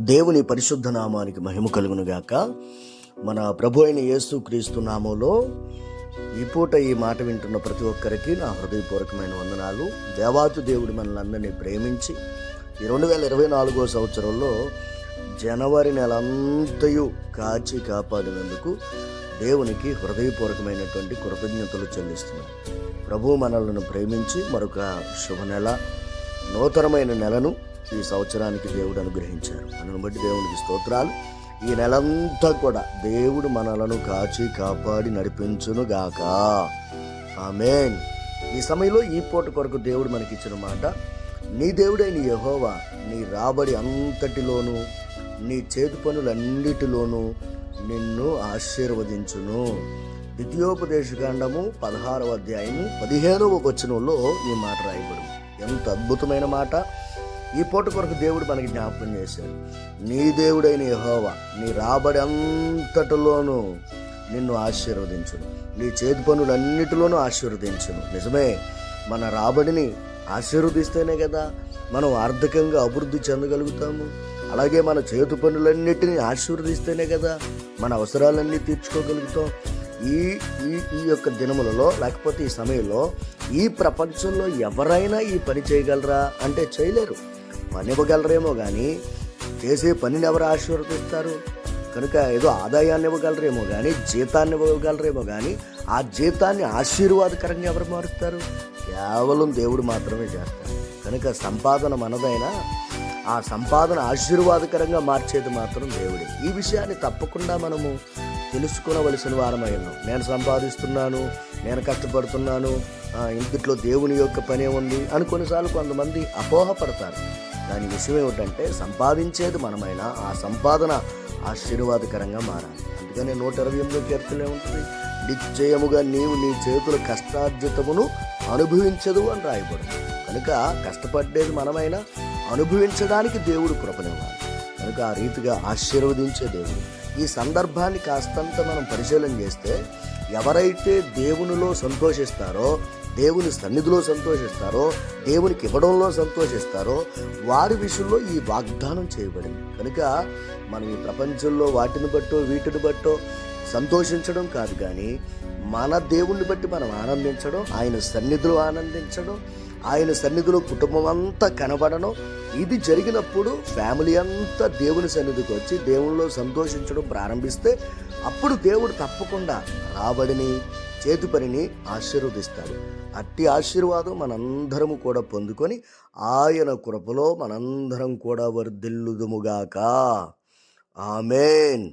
దేవుని పరిశుద్ధ నామానికి మహిమ కలుగునుగాక మన ప్రభు అయిన యేసు క్రీస్తు నామంలో ఈ పూట ఈ మాట వింటున్న ప్రతి ఒక్కరికి నా హృదయపూర్వకమైన వందనాలు. దేవాతు దేవుడు మనల్ని అందరినీ ప్రేమించి ఈ రెండు వేల ఇరవై నాలుగో సంవత్సరంలో జనవరి నెలంతయు కాచి కాపాడినందుకు దేవునికి హృదయపూర్వకమైనటువంటి కృతజ్ఞతలు చెల్లిస్తున్నాం. ప్రభు మనలను ప్రేమించి మరొక శుభ నెల నూతనమైన నెలను ఈ సంవత్సరానికి దేవుడు అనుగ్రహించారు. మనను బట్టి దేవునికి స్తోత్రాలు. ఈ నెలంతా కూడా దేవుడు మనలను కాచి కాపాడి నడిపించును గాక ఆమెన్. ఈ సమయంలో ఈ పూట కొరకు దేవుడు మనకిచ్చిన మాట నీ దేవుడైన యహోవా నీ రాబడి అంతటిలోనూ నీ చేతి పనులన్నిటిలోనూ నిన్ను ఆశీర్వదించును. ద్వితీయోపదేశకాండము పదహారవ అధ్యాయము పదిహేనవ వచనంలో ఈ మాట రాయబడింది. ఎంత అద్భుతమైన మాట. ఈ పూట కొరకు దేవుడు మనకి జ్ఞాపకం చేశాడు. నీ దేవుడైన యహోవా నీ రాబడి అంతటిలోనూ నిన్ను ఆశీర్వదించును. నీ చేతి పనులన్నిటిలోనూ ఆశీర్వదించును. నిజమే మన రాబడిని ఆశీర్వదిస్తేనే కదా మనం ఆర్థికంగా అభివృద్ధి చెందగలుగుతాము. అలాగే మన చేతి పనులన్నిటినీ ఆశీర్వదిస్తేనే కదా మన అవసరాలన్నీ తీర్చుకోగలుగుతాం. ఈ ఈ ఈ యొక్క దినములలో లేకపోతే ఈ సమయంలో ఈ ప్రపంచంలో ఎవరైనా ఈ పని చేయగలరా? అంటే చేయలేరు. పని ఇవ్వగలరేమో కానీ చేసే పనిని ఎవరు ఆశీర్వదిస్తారు? కనుక ఏదో ఆదాయాన్ని ఇవ్వగలరేమో కానీ జీతాన్ని ఇవ్వగలరేమో కానీ ఆ జీతాన్ని ఆశీర్వాదకరంగా ఎవరు మారుస్తారు? కేవలం దేవుడు మాత్రమే చేస్తారు. కనుక సంపాదన మనదైనా ఆ సంపాదన ఆశీర్వాదకరంగా మార్చేది మాత్రం దేవుడే. ఈ విషయాన్ని తప్పకుండా మనము తెలుసుకోవలసిన వారమై ఉన్నాం నేను సంపాదిస్తున్నాను నేను కష్టపడుతున్నాను ఇంతట్లో దేవుని యొక్క పనే ఉంది అని కొన్నిసార్లు కొంతమంది అపోహపడతారు. దాని విషయం ఏమిటంటే సంపాదించేది మనమైనా ఆ సంపాదన ఆశీర్వాదకరంగా మారాలి. అందుకనే నూట ఇరవై ఎనిమిది కీర్తనే ఉంటుంది నిశ్చయముగా నీవు నీ చేతుల కష్టార్జితమును అనుభవించదు అని రాయబడింది కనుక కష్టపడ్డేది మనమైనా అనుభవించడానికి దేవుడు కృపనివ్వాలి. కనుక ఆ రీతిగా ఆశీర్వదించే దేవుడు. ఈ సందర్భాన్ని కాస్తంత మనం పరిశీలన చేస్తే ఎవరైతే దేవునిలో సంతోషిస్తారో దేవుని సన్నిధిలో సంతోషిస్తారో దేవునికి ఇవ్వడంలో సంతోషిస్తారో వారి విషయంలో ఈ వాగ్దానం చేయబడింది. కనుక మనం ఈ ప్రపంచంలో వాటిని బట్టో వీటిని బట్టో సంతోషించడం కాదు కానీ మన దేవుణ్ణి బట్టి మనం ఆనందించడం ఆయన సన్నిధిలో ఆనందించడం ఆయన సన్నిధిలో కుటుంబం అంతా కనబడడం ఇది జరిగినప్పుడు ఫ్యామిలీ అంతా దేవుని సన్నిధికి వచ్చి దేవునిలో సంతోషించడం ప్రారంభిస్తే అప్పుడు దేవుడు తప్పకుండా రాబడిని చేతి పనిని ఆశీర్వదిస్తాడు. అట్టి ఆశీర్వాదం మనందరము కూడా పొందుకొని ఆయన కృపలో మనందరం కూడా వర్ధిల్లుదుముగాక. ఆమెన్.